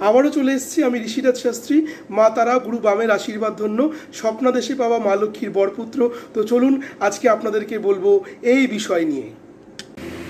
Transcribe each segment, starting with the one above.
আবারও চলে এসেছি আমি ঋষিরাজ শাস্ত্রী। মা তারা, গুরু বামের আশীর্বাদ ধন্য। স্বপ্নাদেশে পাওয়া মা লক্ষ্মীর বরপুত্র। তো চলুন আজকে আপনাদেরকে বলব এই বিষয় নিয়ে।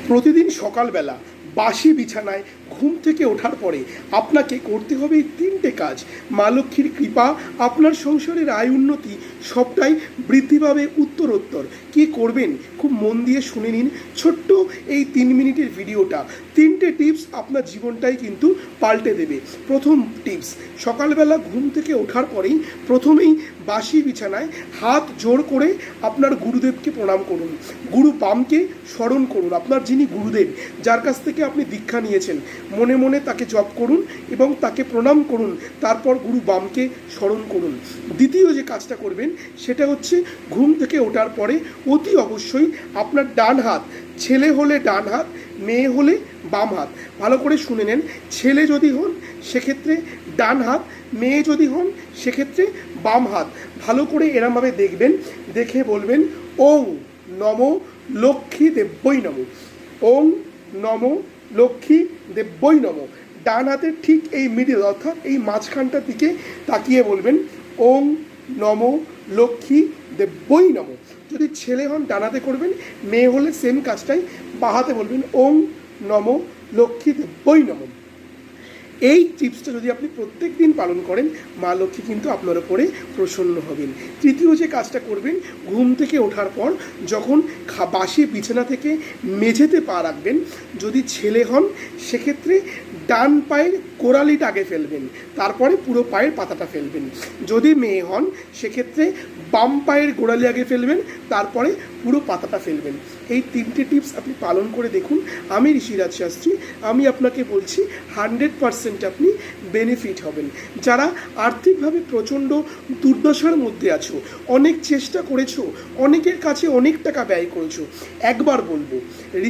প্রতিদিন সকালবেলা বাসি বিছানায় ঘুম থেকে ওঠার পরে আপনাকে করতে হবে এই তিনটে কাজ। মা লক্ষ্মীর কৃপা, আপনার সংসারের আয় উন্নতি, সবটাই বৃদ্ধি পাবে উত্তরোত্তর। কি করবেন? খুব মন দিয়ে শুনে নিন। ছোট্ট এই তিন মিনিটের ভিডিওটা। তিনটে টিপস আপনার জীবনটাই কিন্তু পাল্টে দেবে। প্রথম টিপস, সকালবেলা ঘুম থেকে ওঠার পরেই প্রথমেই বাসি বিছানায় হাত জোর করে আপনার গুরুদেবকে প্রণাম করুন। গুরু বামকে স্মরণ করুন। আপনার যিনি গুরুদেব, যার কাছ থেকে আপনি দীক্ষা নিয়েছেন, মনে মনে তাকে জপ করুন এবং তাকে প্রণাম করুন। তারপর গুরু বামকে স্মরণ করুন। দ্বিতীয় যে কাজটা করবেন, সেটা হচ্ছে ঘুম থেকে ওঠার পরে অতি অবশ্যই আপনার ডান হাত ছেলে হলে ডান হাত, মেয়ে হলে বাম হাত। ভালো করে শুনে নেন, ছেলে যদি হন, সেক্ষেত্রে ডান হাত, মেয়ে যদি হন, সেক্ষেত্রে বাম হাত। ভালো করে এরমভাবে দেখবেন, দেখে বলবেন, ওং নম লক্ষ্মী দেব্যই নম। ওং নম লক্ষ্মী দেব্যই নম। ডান হাতের ঠিক এই মিডিল অর্থাৎ এই মাঝখানটার দিকে তাকিয়ে বলবেন, ওং নম, লক্ষ্মী, দেব্যই নম। যদি ছেলে হন, ডানাতে করবেন, মেয়ে হলে সেম কাজটাই, বাহাতে বলবেন, ওং নম, লক্ষ্মী, দেব্যই নম। এই টিপসটা যদি আপনি প্রত্যেক দিন পালন করেন, মা লক্ষ্মী কিন্তু আপনার ওপরে প্রসন্ন হবেন। তৃতীয় যে কাজটা করবেন, ঘুম থেকে ওঠার পর যখন বাসি বিছানা থেকে মেঝেতে পা রাখবেন, যদি ছেলে হন, সেক্ষেত্রে ডান পায়ের কোরালিটা আগে ফেলবেন, তারপরে পুরো পায়ের পাতাটা ফেলবেন। যদি মেয়ে হন, সেক্ষেত্রে বাম পায়ের গোড়ালি আগে ফেলবেন, তারপরে পুরো পাতাটা ফেলবেন। এই তিনটে টিপস আপনি পালন করে দেখুন। আমি ঋষিরাজ শাস্ত্রী, আমি আপনাকে বলছি, হান্ড্রেড পারসেন্ট আপনি বেনিফিট হবেন। যারা আর্থিকভাবে প্রচণ্ড দুর্দশার মধ্যে আছো, অনেক চেষ্টা করেছ, অনেকের কাছে অনেক টাকা ব্যয় করেছ, একবার বলব,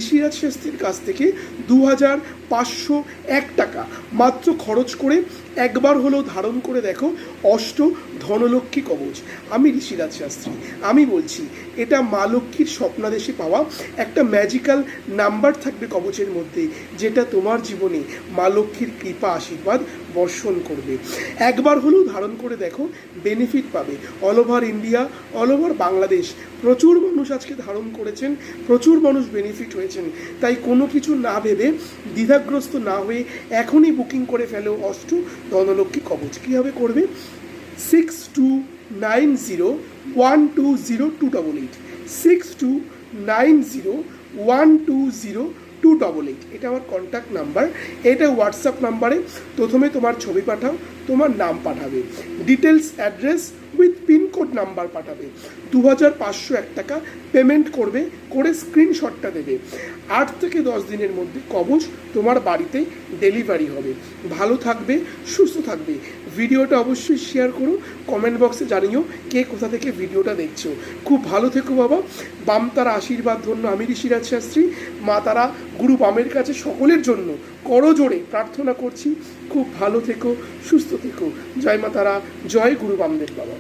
ঋষিরাজ শাস্ত্রীর কাছ থেকে দু হাজার পাঁচশো এক টাকা। মাত্র খরচ করে একবার হলেও ধারণ করে দেখো অষ্ট ধনলক্ষ্মী কবচ। আমি ঋষিরাজ শাস্ত্রী, আমি বলছি, এটা মা লক্ষ্মীর স্বপ্নাদেশে পাওয়া একটা ম্যাজিক্যাল নাম্বার থাকবে কবচের মধ্যে, যেটা তোমার জীবনে মা লক্ষ্মীর কৃপা, আশীর্বাদ বর্ষণ করবে। একবার হলেও ধারণ করে দেখো বেনিফিট পাবে। All over India all over Bangladesh প্রচুর মানুষ আজকে ধারণ করেছেন, প্রচুর মানুষ বেনিফিট হয়েছেন। তাই কোনো কিছু না ভেবে দ্বিধাগ্রস্ত না হয়ে এখনই বুকিং করে ফেলো অষ্ট ধনলক্ষ্মী কবচ কীভাবে করবে? Six two nine zero one two zero two double eight six two nine zero one two zero two double eight এটা আমার কন্ট্যাক্ট নাম্বার এটা হোয়াটসঅ্যাপ নাম্বারে প্রথমে তোমার ছবি পাঠাও, তোমার নাম পাঠাবে। Details address with pincode number পাঠাবে। দু হাজার পাঁচশো এক টাকা পেমেন্ট করবে, করে স্ক্রিনশটটা দেবে। আট থেকে দশ দিনের মধ্যে কবচ তোমার বাড়িতে ডেলিভারি হবে। ভালো থাকবে, সুস্থ থাকবে। ভিডিওটা অবশ্যই শেয়ার করো কমেন্ট বক্সে জানিও কে কোথা থেকে ভিডিওটা দেখছ। খুব ভালো থেকো বাবা। বাম তারা আশীর্বাদ ধন্য আমি ঋষিরাজ শাস্ত্রী মা তারা গুরু বামের কাছে সকলের জন্য করজোড়ে প্রার্থনা করছি। খুব ভালো থেকো, সুস্থ থেকো। জয় মাতারা, জয় গুরু বামদেব বাবা।